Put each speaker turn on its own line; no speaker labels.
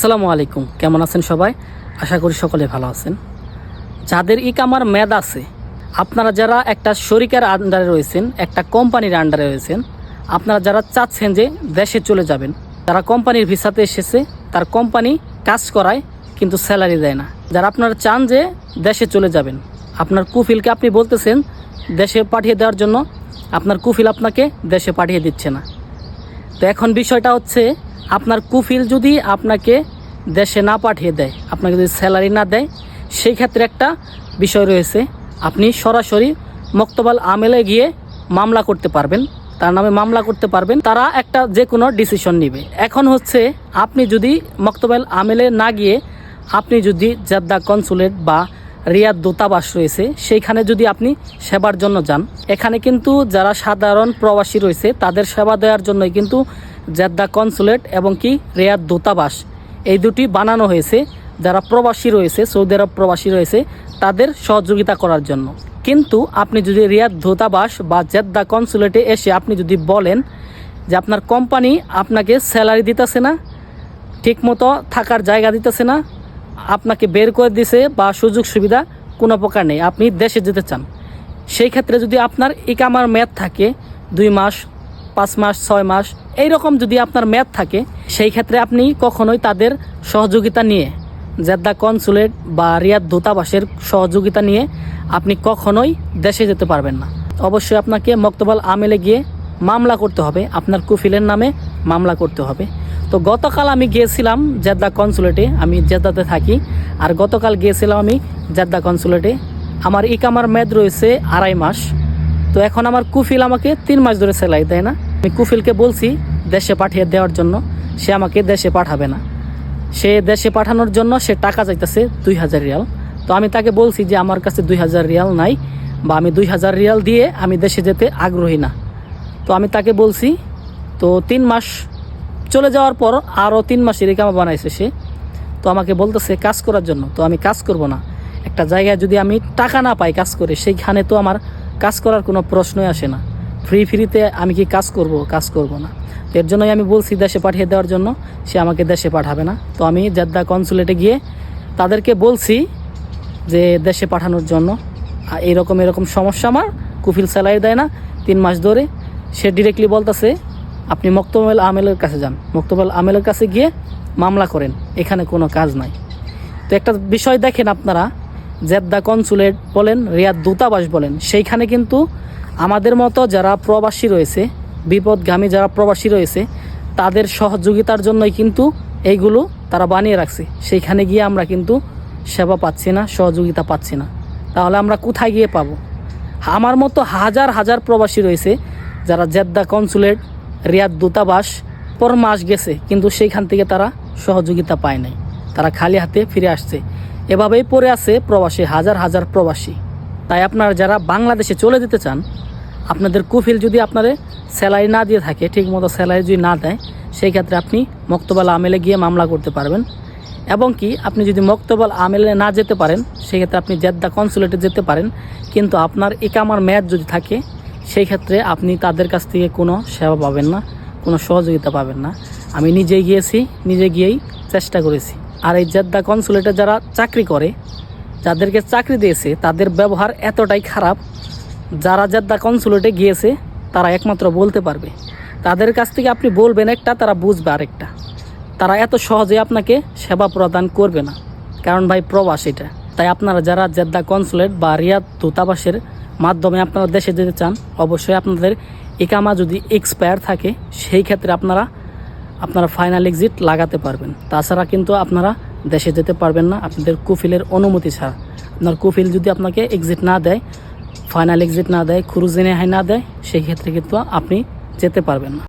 আসসালামু আলাইকুম। কেমন আছেন সবাই? আশা করি সকলে ভালো আছেন। যাদের ইকামার মেয়াদ আছে, আপনারা যারা একটা শরিকের আন্ডারে রয়েছেন, একটা কোম্পানির আন্ডারে রয়েছেন, আপনারা যারা চাচ্ছেন যে দেশে চলে যাবেন, যারা কোম্পানির ভিসাতে এসেছে, তার কোম্পানি কাজ করায়, কিন্তু স্যালারি দেয় না। যারা আপনারা চান যে দেশে চলে যাবেন, আপনার কুফিলকে আপনি বলতেছেন, দেশে পাঠিয়ে দেওয়ার জন্য, আপনার কুফিল আপনাকে দেশে পাঠিয়ে দিচ্ছে না। তো এখন বিষয়টা হচ্ছে আপনার কুফিল যদি আপনাকে দেশে না পাঠিয়ে দেয়, আপনাকে যদি স্যালারি না দেয়, সেই ক্ষেত্রে একটা বিষয় রয়েছে। আপনি সরাসরি মক্তবাল আমেলে গিয়ে মামলা করতে পারবেন, তার নামে মামলা করতে পারবেন, তারা একটা যে কোনো ডিসিশন নেবে। এখন হচ্ছে আপনি যদি মক্তবাল আমেলে না গিয়ে আপনি যদি জেদ্দা কনসুলেট বা রিয়াদ দূতাবাস রয়েছে, সেইখানে যদি আপনি সেবার জন্য যান, এখানে কিন্তু যারা সাধারণ প্রবাসী রয়েছে, তাদের সেবা দেওয়ার জন্যই কিন্তু জেদ্দা কনসুলেট এবং কি রিয়াদ দূতাবাস। এই দুটি বানানো হয়েছে, যারা প্রবাসী রয়েছে, সৌদি আরব প্রবাসী রয়েছে, তাদের সহযোগিতা করার জন্য। কিন্তু আপনি যদি রিয়াদ দূতাবাস বা জেদ্দা কনসুলেটে এসে আপনি যদি বলেন যে আপনার কোম্পানি আপনাকে স্যালারি দিতেছে না, ঠিকমতো থাকার জায়গা দিতেছে না, আপনাকে বের করে দিছে বা সুযোগ সুবিধা কোনো প্রকার নেই, আপনি দেশে যেতে চান, সেই ক্ষেত্রে যদি আপনার ইকামার মেয়াদ থাকে দুই মাস, পাঁচ মাস, ছয় মাস এই রকম যদি আপনার মেয়াদ থাকে, সেই ক্ষেত্রে আপনি কখনোই তাদের সহযোগিতা নিয়ে, জেদ্দা কনসুলেট বা রিয়াদ দূতাবাসের সহযোগিতা নিয়ে আপনি কখনোই দেশে যেতে পারবেন না। অবশ্যই আপনাকে মক্তবাল আমেলে গিয়ে মামলা করতে হবে, আপনার কুফিলের নামে মামলা করতে হবে। তো গতকাল আমি গিয়েছিলাম জেদ্দা কনসুলেটে, আমি জেদ্দাতে থাকি, আর গতকাল গিয়েছিলাম আমি জেদ্দা কনসুলেটে। আমার ইকামার মেয়াদ রয়েছে আড়াই মাস। তো এখন আমার কুফিল আমাকে তিন মাস ধরে সেলাই দেয় না। আমি কুফিলকে বলছি দেশে পাঠিয়ে দেওয়ার জন্য সে আমাকে দেশে পাঠাবে না। সে দেশে পাঠানোর জন্য সে টাকা চাইতেছে দুই হাজার রিয়াল। তো আমি তাকে বলছি যে, আমার কাছে দুই হাজার রিয়াল নাই বা আমি দুই হাজার রিয়াল দিয়ে আমি দেশে যেতে আগ্রহী না। তো আমি তাকে বলছি, তো তিন মাস চলে যাওয়ার পর আরও তিন মাসের রিকামা বানাইছে সে। তো আমাকে বলতেছে, কাজ করার জন্য। তো আমি কাজ করব না। একটা জায়গায় যদি আমি টাকা না পাই কাজ করে, সেইখানে তো আমার কাজ করার কোনো প্রশ্নই আসে না। ফ্রি ফ্রিতে আমি কি কাজ করব? কাজ করব না। এর জন্যই আমি বলছি দেশে পাঠিয়ে দেওয়ার জন্য, সে আমাকে দেশে পাঠাবে না। তো আমি জেদ্দা কনসুলেটে গিয়ে তাদেরকে বলছি যে দেশে পাঠানোর জন্য। এরকম এরকম সমস্যা আমার, কুফিল স্যালারি দেয় না, তিন মাস ধরে। সে ডিরেক্টলি বলতেছে, আপনি মক্তবেল আমেলের কাছে যান। মক্তবেল আমেলের কাছে গিয়ে মামলা করেন, এখানে কোনো কাজ নাই। তো একটা বিষয় দেখেন আপনারা, জেদ্দা কনসুলেট বলেন, রিয়াদ দূতাবাস বলেন, সেইখানে কিন্তু আমাদের মতো যারা প্রবাসী রয়েছে বিপদগামী যারা প্রবাসী রয়েছে, তাদের সহযোগিতার জন্যই কিন্তু এইগুলো তারা বানিয়ে রাখছে। সেইখানে গিয়ে আমরা কিন্তু সেবা পাচ্ছি না, সহযোগিতা পাচ্ছি না। তাহলে আমরা কোথায় গিয়ে পাবো? আমার মতো হাজার হাজার প্রবাসী রয়েছে, যারা জেদ্দা কনসুলেট, রিয়াদ দূতাবাস পর মাস গেছে, কিন্তু সেইখান থেকে তারা সহযোগিতা পায় নাই। তারা খালি হাতে ফিরে আসছে। এভাবেই পড়ে আছে প্রবাসী, হাজার হাজার প্রবাসী। তাই আপনারা যারা বাংলাদেশে চলে যেতে চান আপনাদের কুফিল যদি আপনাদের স্যালারি না দিয়ে থাকে, ঠিকমতো স্যালারি যদি না দেয়, সেই ক্ষেত্রে আপনি মক্তবাল আমেলে গিয়ে মামলা করতে পারবেন। এবং কি, আপনি যদি মক্তবাল আমেলে না যেতে পারেন সেক্ষেত্রে আপনি জেদ্দা কনসুলেটে যেতে পারেন। কিন্তু আপনার একামার মেয়াদ যদি থাকে, সেই ক্ষেত্রে আপনি তাদের কাছ থেকে কোনো সেবা পাবেন না, কোনো সহযোগিতা পাবেন না। আমি নিজে গিয়েছি, নিজে গিয়েই চেষ্টা করেছি। আর এই জেদ্দা কনসুলেটে যারা চাকরি করে, যাদেরকে চাকরি দিয়েছে, তাদের ব্যবহার এতটাই খারাপ যারা জেদ্দা কনসুলেটে গিয়েছে, তারা একমাত্র বলতে পারবে। তাদের কাছ থেকে আপনি বলবেন একটা, তারা বুঝবে আরেকটা। তারা এত সহজে আপনাকে সেবা প্রদান করবে না। কারণ ভাই, প্রবাস এটা। তাই আপনারা যারা জেদ্দা কনসুলেট বা রিয়াদ দূতাবাসের মাধ্যমে আপনারা দেশে যেতে চান, অবশ্যই আপনাদের একামা যদি এক্সপায়ার থাকে, সেই ক্ষেত্রে আপনারা আপনারা ফাইনাল এক্সিট লাগাতে পারবেন। তাছাড়া কিন্তু আপনারা দেশে যেতে পারবেন না। আপনাদের কুফিলের অনুমতি ছাড়া। আপনার কুফিল যদি আপনাকে এক্সিট না দেয় ফাইনাল এক্সিট না দেয় খুরুজিনে হাই না দেয়, সেই ক্ষেত্রে কিন্তু আপনি যেতে পারবেন না।